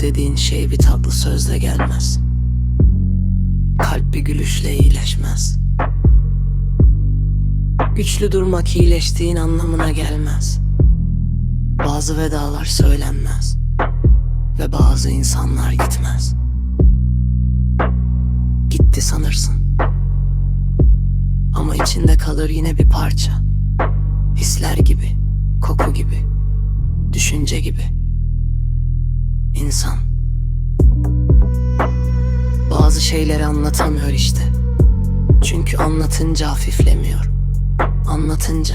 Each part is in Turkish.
Dediğin şey bir tatlı sözle gelmez. Kalp bir gülüşle iyileşmez. Güçlü durmak iyileştiğin anlamına gelmez. Bazı vedalar söylenmez. Ve bazı insanlar gitmez. Gitti sanırsın. Ama içinde kalır yine bir parça. Hisler gibi, koku gibi, düşünce gibi. İnsan. Bazı şeyleri anlatamıyor işte. Çünkü anlatınca hafiflemiyor. Anlatınca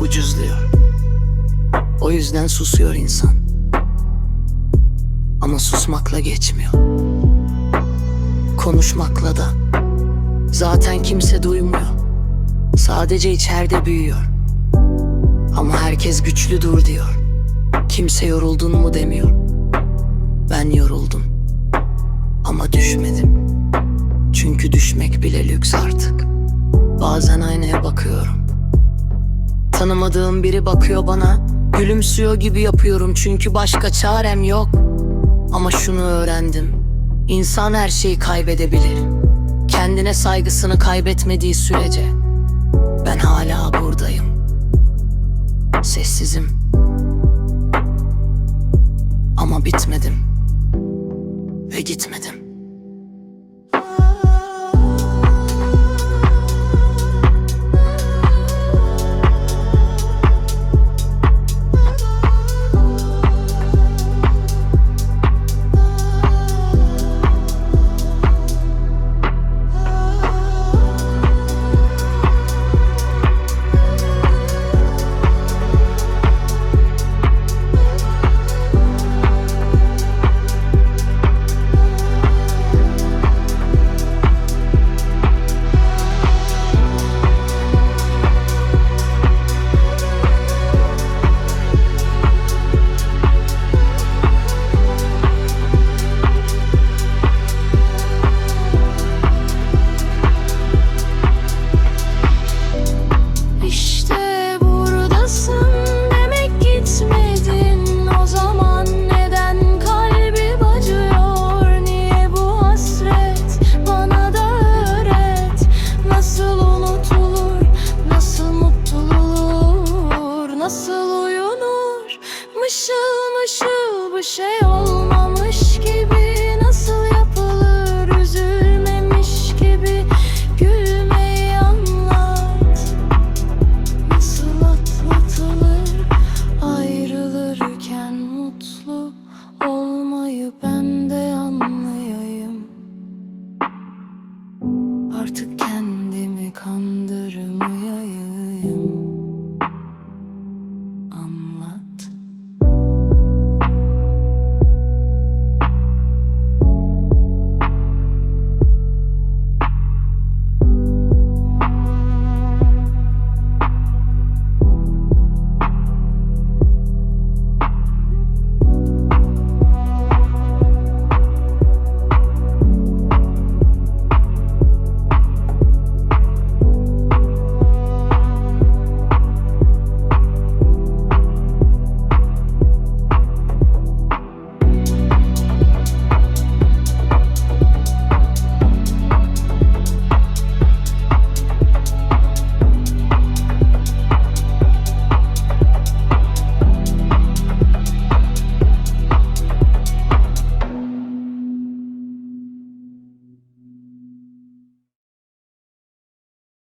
ucuzluyor. O yüzden susuyor insan. Ama susmakla geçmiyor. Konuşmakla da. Zaten kimse duymuyor. Sadece içeride büyüyor. Ama herkes güçlü dur diyor. Kimse yoruldun mu demiyor. Ben yoruldum. Ama düşmedim. Çünkü düşmek bile lüks artık. Bazen aynaya bakıyorum. Tanımadığım biri bakıyor bana. Gülümsüyor gibi yapıyorum çünkü başka çarem yok. Ama şunu öğrendim. İnsan her şeyi kaybedebilir. Kendine saygısını kaybetmediği sürece ben hala buradayım. Sessizim. Ama bitmedim. Ve gitmedim. show.